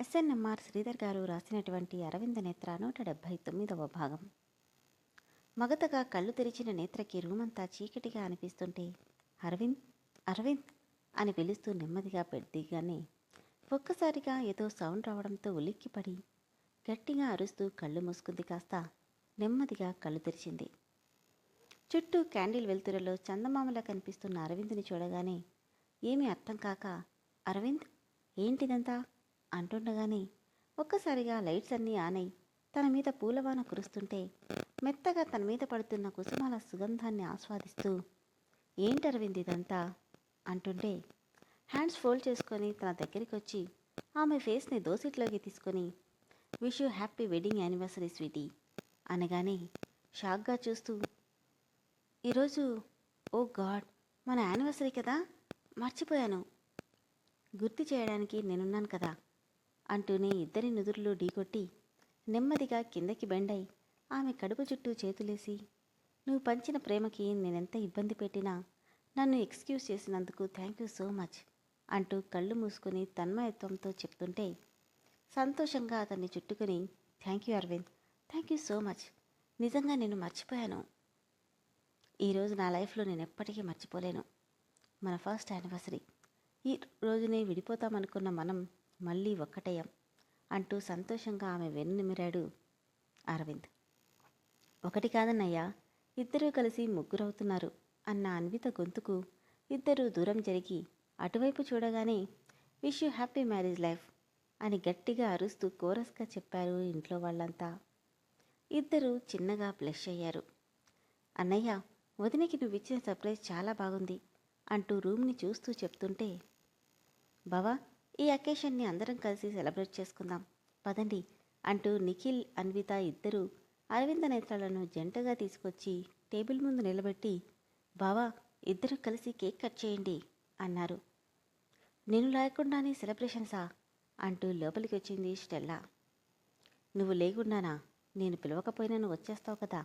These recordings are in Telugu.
ఎస్ఎన్ఎంఆర్ శ్రీధర్ గారు రాసినటువంటి అరవింద నేత్ర నూట డెబ్భై తొమ్మిదవ భాగం. మగతగా కళ్ళు తెరిచిన నేత్రకి రూమంతా చీకటిగా అనిపిస్తుంటే అరవింద్ అరవింద్ అని పిలుస్తూ నెమ్మదిగా పెద్దగానే ఒక్కసారిగా ఏదో సౌండ్ రావడంతో ఉలిక్కిపడి గట్టిగా అరుస్తూ కళ్ళు మూసుకుంది కాస్త నెమ్మదిగా కళ్ళు తెరిచింది. చుట్టూ క్యాండిల్ వెలుతురలో చందమామలా కనిపిస్తున్న అరవింద్ని చూడగానే ఏమీ అర్థం కాక అరవింద్ ఏంటిదంతా? అంటుండగానే ఒక్కసారిగా లైట్స్ అన్నీ ఆనై తన మీద పూలవాన కురుస్తుంటే మెత్తగా తన మీద పడుతున్న కుసుమాల సుగంధాన్ని ఆస్వాదిస్తూ ఏంటి ఇదంతా? అంటుంటే హ్యాండ్స్ ఫోల్డ్ చేసుకొని తన దగ్గరికి వచ్చి ఆమె ఫేస్ని దోసిట్లోకి తీసుకొని wish you happy wedding anniversary sweetie అనగానే షాక్గా చూస్తూ ఈరోజు ఓ గాడ్ మన యానివర్సరీ కదా? మర్చిపోయాను. గుర్తు చేయడానికి నేనున్నాను కదా? అంటూనే ఇద్దరి నుదురులు ఢీకొట్టి నెమ్మదిగా కిందకి బెండై ఆమె కడుపు చుట్టూ చేతులేసి నువ్వు పంచిన ప్రేమకి నేనెంత ఇబ్బంది పెట్టినా నన్ను ఎక్స్క్యూజ్ చేసినందుకు థ్యాంక్ యూ సో మచ్ అంటూ కళ్ళు మూసుకుని తన్మయత్వంతో చెప్తుంటే సంతోషంగా అతన్ని చుట్టుకుని thank you Aravind thank you so much. నిజంగా నేను మర్చిపోయాను. ఈరోజు నా లైఫ్లో నేను ఎప్పటికీ మర్చిపోలేను. మన ఫస్ట్ యానివర్సరీ. ఈ రోజునే విడిపోతామనుకున్న మనం మళ్ళీ ఒక్కటయం అంటూ సంతోషంగా ఆమె వెన్నుమిరాడు అరవింద్. ఒకటి కాదన్నయ్యా ఇద్దరూ కలిసి ముగ్గురవుతున్నారు అన్న అన్విత గొంతుకు ఇద్దరూ దూరం జరిగి అటువైపు చూడగానే wish you happy marriage life అని గట్టిగా అరుస్తూ కోరస్గా చెప్పారు ఇంట్లో వాళ్ళంతా. ఇద్దరూ చిన్నగా బ్లష్ అయ్యారు. అన్నయ్య వదినకి నువ్వు ఇచ్చిన సర్ప్రైజ్ చాలా బాగుంది అంటూ రూమ్ని చూస్తూ చెప్తుంటే బావా ఈ అకేషన్ని అందరం కలిసి సెలబ్రేట్ చేసుకుందాం. పదండి. అంటూ నిఖిల్ అన్విత ఇద్దరూ అరవింద నేత్రాలను జంటగా తీసుకొచ్చి టేబుల్ ముందు నిలబెట్టి బావా ఇద్దరు కలిసి కేక్ కట్ చేయండి అన్నారు. నేను లేకుండానే సెలబ్రేషన్సా అంటూ లోపలికి వచ్చింది స్టెల్లా. నువ్వు లేకుండానా? నేను పిలవకపోయినా నువ్వు వచ్చేస్తావు కదా.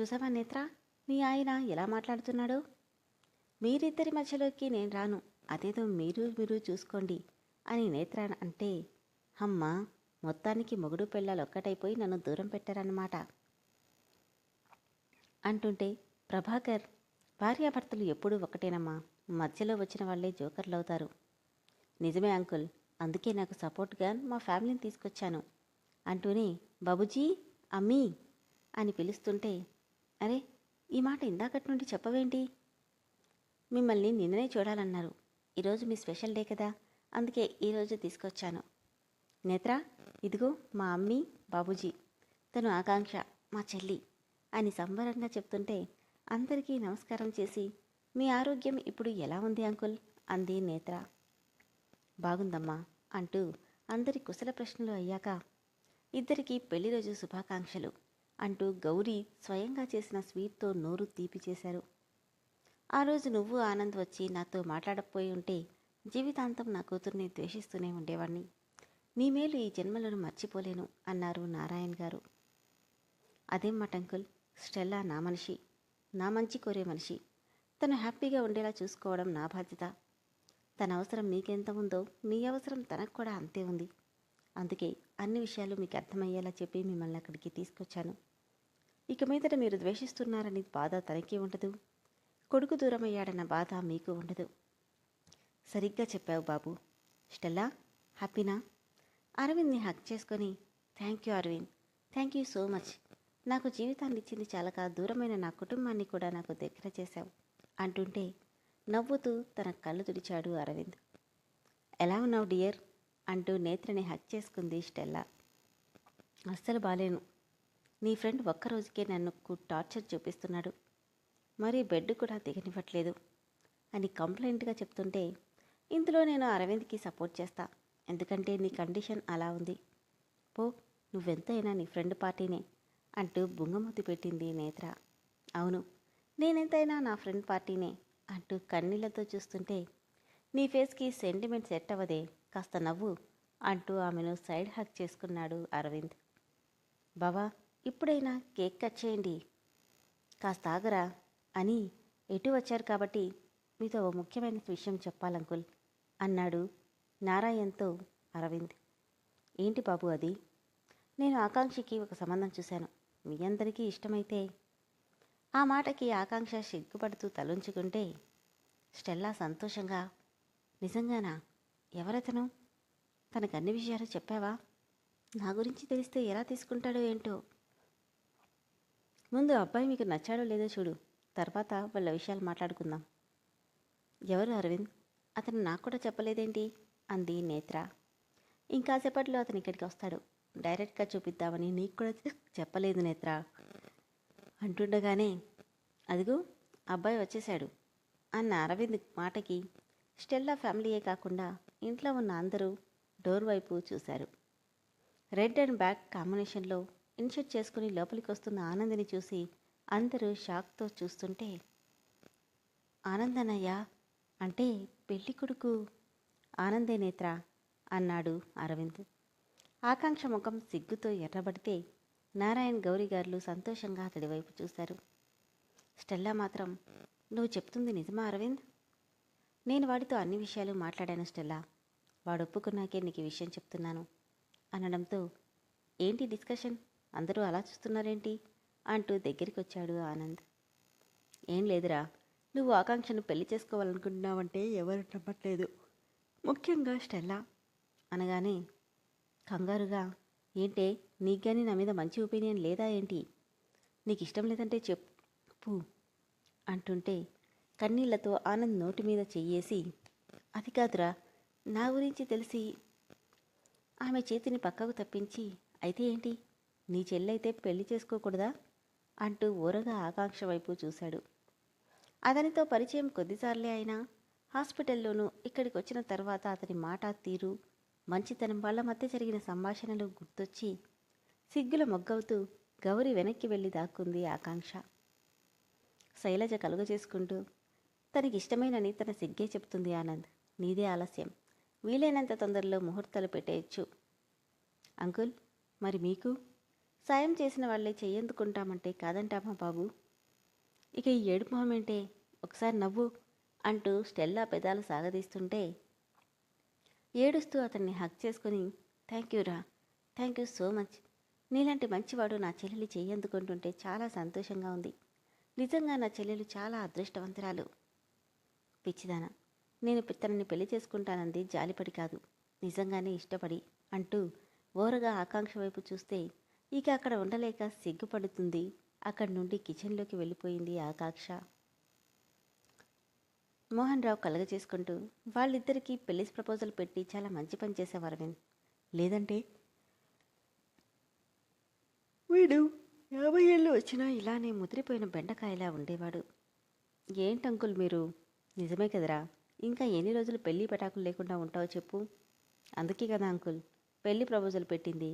చూసావా నేత్ర? మీ ఆయన ఎలా మాట్లాడుతున్నాడు? మీరిద్దరి మధ్యలోకి నేను రాను. అదేదో మీరు మీరు చూసుకోండి అని నేత్ర అంటే అమ్మా మొత్తానికి మొగుడు పిల్లలు ఒక్కటైపోయి నన్ను దూరం పెట్టారన్నమాట అంటుంటే ప్రభాకర్ భార్యాభర్తలు ఎప్పుడూ ఒకటేనమ్మా. మధ్యలో వచ్చిన వాళ్ళే జోకర్లు అవుతారు నిజమే అంకుల్ అందుకే నాకు సపోర్ట్గా మా ఫ్యామిలీని తీసుకొచ్చాను అంటూనే బాబుజీ అమ్మీ అని పిలుస్తుంటే అరే ఈ మాట ఇందాకటి నుండి చెప్పవేంటి? మిమ్మల్ని నిన్ననే చూడాలన్నారు. ఈరోజు మీ స్పెషల్ డే కదా అందుకే ఈరోజు తీసుకొచ్చాను. నేత్ర ఇదిగో మా అమ్మీ బాబూజీ తను ఆకాంక్ష మా చెల్లి అని సంబరంగా చెప్తుంటే అందరికీ నమస్కారం చేసి మీ ఆరోగ్యం ఇప్పుడు ఎలా ఉంది అంకుల్? అంది నేత్ర. బాగుందమ్మా అంటూ అందరి కుశల ప్రశ్నలు అయ్యాక ఇద్దరికి పెళ్ళి రోజు శుభాకాంక్షలు అంటూ గౌరీ స్వయంగా చేసిన స్వీట్తో నోరు తీపి చేశారు ఆ రోజు నువ్వు ఆనంద్ వచ్చి నాతో మాట్లాడకపోయి ఉంటే జీవితాంతం నా కూతుర్ని ద్వేషిస్తూనే ఉండేవాడిని నీ మేలు ఈ జన్మలను మర్చిపోలేను అన్నారు నారాయణ్ గారు. అదేం మాట అంకుల్ స్టెల్లా నా మనిషి నా మంచి కోరే మనిషి. తను హ్యాపీగా ఉండేలా చూసుకోవడం నా బాధ్యత. తన అవసరం మీకెంత ఉందో మీ అవసరం తనకు కూడా అంతే ఉంది. అందుకే అన్ని విషయాలు మీకు అర్థమయ్యేలా చెప్పి మిమ్మల్ని అక్కడికి తీసుకొచ్చాను. ఇక మీదట మీరు ద్వేషిస్తున్నారని బాధ తనకే ఉండదు. కొడుకు దూరమయ్యాడన్న బాధ మీకు ఉండదు. సరిగ్గా చెప్పావు బాబు. స్టెల్లా హ్యాపీనా? అరవింద్ని హక్ చేసుకొని thank you Aravind. Thank you so much. నాకు జీవితాన్ని ఇచ్చింది చాలక దూరమైన నా కుటుంబాన్ని కూడా నాకు దగ్గర చేశావు అంటుంటే నవ్వుతూ తన కళ్ళు తుడిచాడు అరవింద్. ఎలా ఉన్నావు డియర్? అంటూ నేత్రని హక్ చేసుకుంది స్టెల్లా. అస్సలు బాలేను. నీ ఫ్రెండ్ ఒక్కరోజుకే నన్ను టార్చర్ చూపిస్తున్నాడు. మరి బెడ్ కూడా దిగనివ్వట్లేదు అని కంప్లైంట్గా చెప్తుంటే ఇందులో నేను అరవింద్కి సపోర్ట్ చేస్తా. ఎందుకంటే నీ కండిషన్ అలా ఉంది. పో నువ్వెంతైనా నీ ఫ్రెండ్ పార్టీనే అంటూ బుంగమూతి పెట్టింది నేత్ర. అవును నేనెంతైనా నా ఫ్రెండ్ పార్టీనే అంటూ కన్నీళ్ళతో చూస్తుంటే నీ ఫేస్కి సెంటిమెంట్ సెట్ అవ్వదే కాస్త నవ్వు అంటూ ఆమెను సైడ్ హక్ చేసుకున్నాడు అరవింద్. బావా ఇప్పుడైనా కేక్ కట్ చేయండి. కాస్త ఆగరా. అని ఎటు వచ్చారు కాబట్టి మీతో ఓ ముఖ్యమైన విషయం చెప్పాలంకుల్ అన్నాడు నారాయణ్తో అరవింద్. ఏంటి బాబు అది? నేను ఆకాంక్షకి ఒక సంబంధం చూశాను. మీ అందరికీ ఇష్టమైతే? ఆ మాటకి ఆకాంక్ష సిగ్గుపడుతూ తలుంచుకుంటే స్టెల్లా సంతోషంగా నిజంగానా? ఎవరతను? తనకు అన్ని విషయాలు చెప్పావా? నా గురించి తెలిస్తే ఎలా తీసుకుంటాడో ఏంటో? ముందు అబ్బాయి మీకు నచ్చాడో లేదో చూడు. తర్వాత వాళ్ళ విషయాలు మాట్లాడుకుందాం. ఎవరు అరవింద్? అతను నాకు కూడా చెప్పలేదేంటి? అంది నేత్ర. ఇంకాసేపట్లో అతను ఇక్కడికి వస్తాడు. డైరెక్ట్గా చూపిద్దామని నీకు కూడా చెప్పలేదు నేత్ర. అంటుండగానే అదిగో అబ్బాయి వచ్చేశాడు. అన్న అరవింద్ మాటకి స్టెల్లా ఫ్యామిలీయే కాకుండా ఇంట్లో ఉన్న అందరూ డోర్ వైపు చూశారు. రెడ్ అండ్ బ్లాక్ కాంబినేషన్లో ఇన్షర్ట్ చేసుకుని లోపలికి వస్తున్న ఆనందిని చూసి అందరూ షాక్తో చూస్తుంటే ఆనందనయ్య అంటే పెళ్ళి కొడుకు ఆనందే నేత్ర? అన్నాడు అరవింద్. ఆకాంక్ష ముఖం సిగ్గుతో ఎర్రబడితే నారాయణ్ గౌరీ గారు సంతోషంగా అతడి వైపు చూశారు. స్టెల్లా మాత్రం నువ్వు చెప్తుంది నిజమా అరవింద్? నేను వాడితో అన్ని విషయాలు మాట్లాడాను స్టెల్లా. వాడు ఒప్పుకున్నాకే నీకు విషయం చెప్తున్నాను. అనడంతో ఏంటి డిస్కషన్? అందరూ అలా చూస్తున్నారేంటి? అంటూ దగ్గరికి వచ్చాడు ఆనంద్. ఏం లేదురా నువ్వు ఆకాంక్షను పెళ్ళి చేసుకోవాలనుకుంటున్నావంటే ఎవరు నమ్మట్లేదు. ముఖ్యంగా స్టెల్లా. అనగానే కంగారుగా ఏంటే నీకు కానీ నా మీద మంచి ఒపీనియన్ లేదా ఏంటి? నీకు ఇష్టం లేదంటే చెప్పు అంటుంటే కన్నీళ్ళతో ఆనంద్ నోటి మీద చెయ్యేసి అది కాదురా నా గురించి తెలిసి ఆమె చేతిని పక్కకు తప్పించి అయితే ఏంటి నీ చెల్లైతే పెళ్ళి చేసుకోకూడదా? అంటూ ఊరగా ఆకాంక్ష వైపు చూశాడు. అతనితో పరిచయం కొద్దిసార్లే అయినా హాస్పిటల్లోనూ ఇక్కడికి వచ్చిన తర్వాత అతని మాట తీరు మంచితనం వాళ్ళ మధ్య జరిగిన సంభాషణలు గుర్తొచ్చి సిగ్గుల మొగ్గవుతూ గౌరి వెనక్కి వెళ్ళి దాక్కుంది ఆకాంక్ష. శైలజ కలుగ చేసుకుంటూ తనకిష్టమైనని తన సిగ్గే చెప్తుంది ఆనంద్ నీదే ఆలస్యం. వీలైనంత తొందరలో ముహూర్తాలు పెట్టేయచ్చు. అంకుల్ మరి మీకు? సాయం చేసిన వాళ్ళే చెయ్యందుకుంటామంటే కాదంటామా బాబు. ఇక ఈ ఏడుపు మొహం ఏంటే ఒకసారి నవ్వు అంటూ స్టెల్లా పెదాలు సాగదీస్తుంటే ఏడుస్తూ అతన్ని హక్ చేసుకుని థ్యాంక్ యూ రా థ్యాంక్ యూ సో మచ్. నీలాంటి మంచివాడు నా చెల్లెలు చెయ్యందుకుంటుంటే చాలా సంతోషంగా ఉంది. నిజంగా నా చెల్లెలు చాలా అదృష్టవంతురాలు. పిచ్చిదాన నేను తనని పెళ్ళి చేసుకుంటానంది జాలిపడి కాదు. నిజంగానే ఇష్టపడి అంటూ ఓరగా ఆకాంక్ష వైపు చూస్తే ఇక అక్కడ ఉండలేక సిగ్గుపడుతుంది. అక్కడి నుండి కిచెన్లోకి వెళ్ళిపోయింది ఆకాంక్ష. మోహన్ రావు కలగ చేసుకుంటూ వాళ్ళిద్దరికీ పెళ్ళి ప్రపోజల్ పెట్టి చాలా మంచి పని చేసేవారు అరవింద్. లేదంటే? వీడు యాభై ఏళ్ళు వచ్చినా ఇలానే ముదిరిపోయిన బెండకాయలా ఉండేవాడు. ఏంటంకుల్ మీరు? నిజమే కదరా. ఇంకా ఎన్ని రోజులు పెళ్ళి పెటాకులు లేకుండా ఉంటావో చెప్పు. అందుకే కదా అంకుల్ పెళ్ళి ప్రపోజల్ పెట్టింది.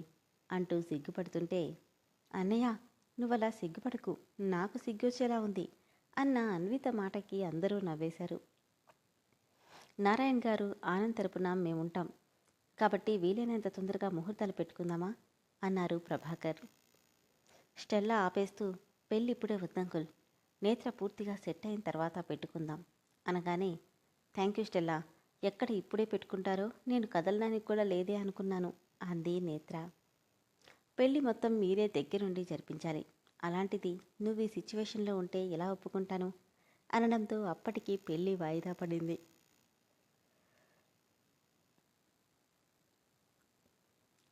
అంటూ సిగ్గుపడుతుంటే అన్నయ్య నువ్వలా సిగ్గుపడకు. నాకు సిగ్గొచ్చేలా ఉంది అన్న అన్విత మాటకి అందరూ నవ్వేశారు. నారాయణ్ గారు ఆనంద్ తరపున మేముంటాం. కాబట్టి వీలైనంత తొందరగా ముహూర్తాలు పెట్టుకుందామా? అన్నారు ప్రభాకర్. స్టెల్లా ఆపేస్తూ పెళ్ళి ఇప్పుడే వద్దంకుల్ నేత్ర పూర్తిగా సెట్ అయిన తర్వాత పెట్టుకుందాం. అనగానే థ్యాంక్ యూ స్టెల్లా. ఎక్కడ ఇప్పుడే పెట్టుకుంటారో నేను కదలడానికి కూడా లేదే అనుకున్నాను అంది నేత్ర. పెళ్ళి మొత్తం మీరే దగ్గరుండి జరిపించాలి. అలాంటిది నువ్వు ఈ సిచ్యువేషన్లో ఉంటే ఎలా ఒప్పుకుంటాను? అనడంతో అప్పటికి పెళ్ళి వాయిదా పడింది.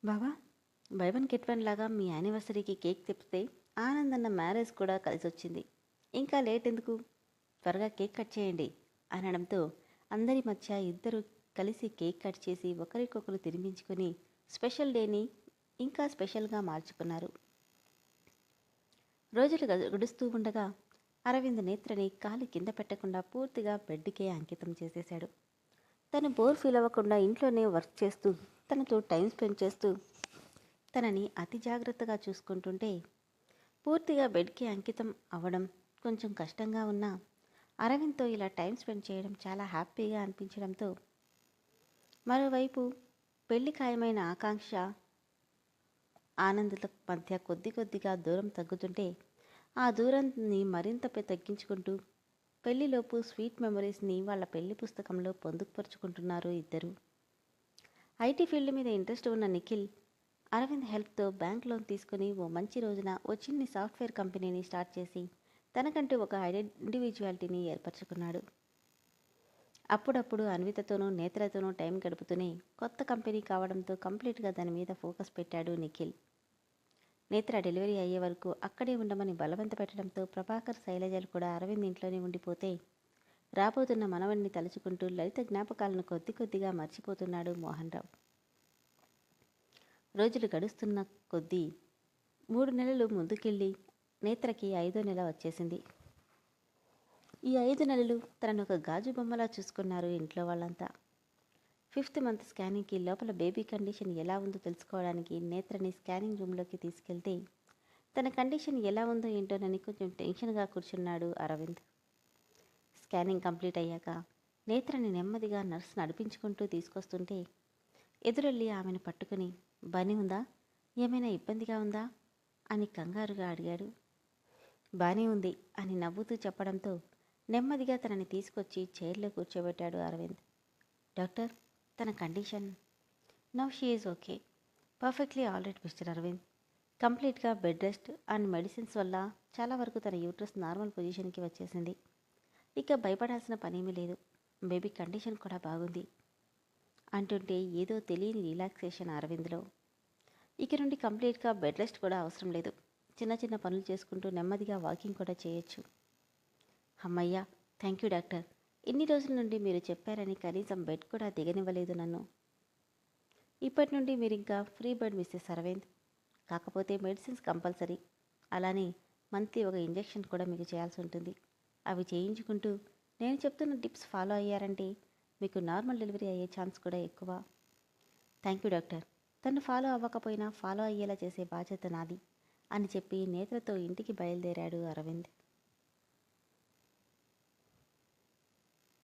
బావా బై వన్ గెట్ వన్ లాగా మీ యానివర్సరీకి కేక్ తెప్పితే ఆనంద్ అన్న మ్యారేజ్ కూడా కలిసి వచ్చింది ఇంకా లేట్ ఎందుకు? త్వరగా కేక్ కట్ చేయండి అనడంతో అందరి మధ్య ఇద్దరు కలిసి కేక్ కట్ చేసి ఒకరికొకరు తినిపించుకొని స్పెషల్ డేని ఇంకా స్పెషల్గా మార్చుకున్నారు. రోజులు గడుస్తూ ఉండగా అరవింద్ నేత్రని కాలు కింద పెట్టకుండా పూర్తిగా బెడ్కే అంకితం చేసేశాడు. తను బోర్ ఫీల్ అవ్వకుండా ఇంట్లోనే వర్క్ చేస్తూ తనతో టైం స్పెండ్ చేస్తూ తనని అతి జాగ్రత్తగా చూసుకుంటుంటే పూర్తిగా బెడ్కి అంకితం అవ్వడం కొంచెం కష్టంగా ఉన్నా అరవింద్తో ఇలా టైం స్పెండ్ చేయడం చాలా హ్యాపీగా అనిపించడంతో మరోవైపు పెళ్ళి ఖాయమైన ఆకాంక్ష ఆనందుల మధ్య కొద్ది కొద్దిగా దూరం తగ్గుతుంటే ఆ దూరాన్ని మరింత తగ్గించుకుంటూ పెళ్ళిలోపు స్వీట్ మెమరీస్ని వాళ్ళ పెళ్ళి పుస్తకంలో పొందుపరుచుకుంటున్నారు ఇద్దరు. ఐటీ ఫీల్డ్ మీద ఇంట్రెస్ట్ ఉన్న నిఖిల్ అరవింద్ హెల్ప్తో బ్యాంక్ లోన్ తీసుకుని ఓ మంచి రోజున ఓ చిన్ని సాఫ్ట్వేర్ కంపెనీని స్టార్ట్ చేసి తనకంటూ ఒక ఇండివిజువాలిటీని ఏర్పరచుకున్నాడు. అప్పుడప్పుడు అన్వితతోనూ నేత్రతోనూ టైం గడుపుతూనే కొత్త కంపెనీ కావడంతో కంప్లీట్గా దాని మీద ఫోకస్ పెట్టాడు నిఖిల్. నేత్ర డెలివరీ అయ్యే వరకు అక్కడే ఉండమని బలవంత పెట్టడంతో ప్రభాకర్ శైలజలు కూడా అరవింద్ ఇంట్లోనే ఉండిపోతే రాబోతున్న మనవణ్ణి తలుచుకుంటూ లలిత జ్ఞాపకాలను కొద్ది కొద్దిగా మర్చిపోతున్నాడు మోహన్ రావు రోజులు గడుస్తున్న కొద్దీ మూడు నెలలు ముందుకెళ్ళి నేత్రకి ఐదో నెల వచ్చేసింది. ఈ ఐదు నెలలు తనను ఒక గాజు బొమ్మలా చూసుకున్నారు ఇంట్లో వాళ్ళంతా. ఫిఫ్త్ మంత్ స్కానింగ్కి లోపల బేబీ కండిషన్ ఎలా ఉందో తెలుసుకోవడానికి నేత్రని స్కానింగ్ రూమ్లోకి తీసుకెళ్తే తన కండిషన్ ఎలా ఉందో ఏంటోనని కొంచెం టెన్షన్గా కూర్చున్నాడు అరవింద్. స్కానింగ్ కంప్లీట్ అయ్యాక నేత్రని నెమ్మదిగా నర్స్ నడిపించుకుంటూ తీసుకొస్తుంటే ఎదురెళ్ళి ఆమెను పట్టుకుని బని ఉందా? ఏమైనా ఇబ్బందిగా ఉందా? అని కంగారుగా అడిగాడు. బానే ఉంది అని నవ్వుతూ చెప్పడంతో నెమ్మదిగా తనని తీసుకొచ్చి చైర్లో కూర్చోబెట్టాడు అరవింద్. డాక్టర్ తన condition. Now she is okay. Perfectly already mister Aravind. కంప్లీట్గా బెడ్ రెస్ట్ అండ్ మెడిసిన్స్ వల్ల చాలా వరకు తన యూట్రస్ నార్మల్ పొజిషన్కి వచ్చేసింది. ఇక భయపడాల్సిన పనేమీ లేదు. బేబీ కండిషన్ కూడా బాగుంది. అంటుంటే ఏదో తెలియని రిలాక్సేషన్ అరవింద్లో. ఇక నుండి కంప్లీట్గా బెడ్ రెస్ట్ కూడా అవసరం లేదు. చిన్న చిన్న పనులు చేసుకుంటూ నెమ్మదిగా వాకింగ్ కూడా చేయొచ్చు. అమ్మయ్యా థ్యాంక్ యూ డాక్టర్. ఇన్ని రోజుల నుండి మీరు చెప్పారని కనీసం బెడ్ కూడా దిగనివ్వలేదు నన్ను. ఇప్పటి నుండి మీరు ఇంకా ఫ్రీ బెడ్ మిస్సెస్ అరవింద్ కాకపోతే మెడిసిన్స్ కంపల్సరీ. అలానే మంత్లీ ఒక ఇంజెక్షన్ కూడా మీకు చేయాల్సి ఉంటుంది. అవి చేయించుకుంటూ నేను చెప్తున్న టిప్స్ ఫాలో అయ్యారంటే మీకు నార్మల్ డెలివరీ అయ్యే ఛాన్స్ కూడా ఎక్కువ. Thank you doctor. తను ఫాలో అవ్వకపోయినా ఫాలో అయ్యేలా చేసే బాధ్యత నాది అని చెప్పి నేత్రతో ఇంటికి బయలుదేరాడు అరవింద్.